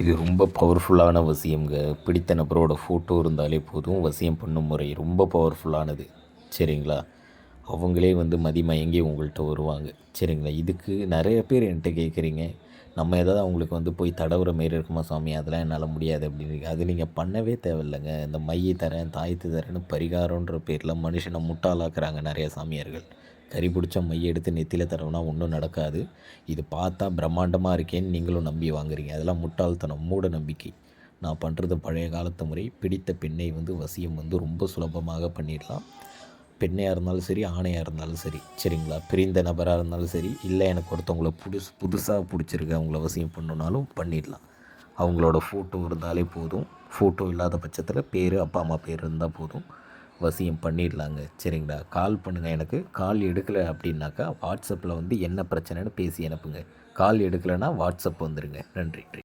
இது ரொம்ப பவர்ஃபுல்லான வசியம்ங்க. பிடித்த நபரோட ஃபோட்டோ இருந்தாலே போதும். வசியம் பண்ணும் முறை ரொம்ப பவர்ஃபுல்லானது சரிங்களா? அவங்களே வந்து மதிமயங்கி உங்கள்கிட்ட வருவாங்க. சரிங்களா? இதுக்கு நிறைய பேர் என்கிட்ட கேட்குறீங்க. நம்ம ஏதாவது அவங்களுக்கு வந்து போய் தடவுற மாரி இருக்குமா சாமி? அதெல்லாம் என்னால் முடியாது அப்படின்னு அது நீங்கள் பண்ணவே தேவையில்லைங்க. இந்த மையை தரேன் தாயத்து தரேன்னு பரிகாரன்ற பேரில் மனுஷனை முட்டாளாக்குறாங்க நிறைய சாமியார்கள். கறி பிடிச்ச மையை எடுத்து நெத்தியில் தரவுனா ஒன்றும் நடக்காது. இது பார்த்தா பிரம்மாண்டமாக இருக்கேன்னு நீங்களும் நம்பி வாங்குறீங்க. அதெல்லாம் முட்டாள்தனம் மூட நம்பிக்கை. நான் பண்ணுறது பழைய காலத்து முறை. பிடித்த பெண்ணை வந்து வசியம் வந்து ரொம்ப சுலபமாக பண்ணிடலாம். பெண்ணையாக இருந்தாலும் சரி ஆணையாக இருந்தாலும் சரி சரிங்களா? பிரிந்த நபராக இருந்தாலும் சரி இல்லை எனக்கு ஒருத்தவங்கள புதுசு புதுசாக பிடிச்சிருக்கு அவங்கள அவசியம் பண்ணணுனாலும் பண்ணிடலாம். அவங்களோட ஃபோட்டோ இருந்தாலே போதும். ஃபோட்டோ இல்லாத பட்சத்தில் பேர் அப்பா அம்மா பேர் இருந்தால் போதும். வசியம் பண்ணிடலாங்க சரிங்களா? கால் பண்ணுங்கள் எனக்கு. கால் எடுக்கலை அப்படின்னாக்கா வாட்ஸ்அப்பில் வந்து என்ன பிரச்சனைன்னு பேசி அனுப்புங்க. கால் எடுக்கலைன்னா வாட்ஸ்அப் வந்துடுங்க நன்றி.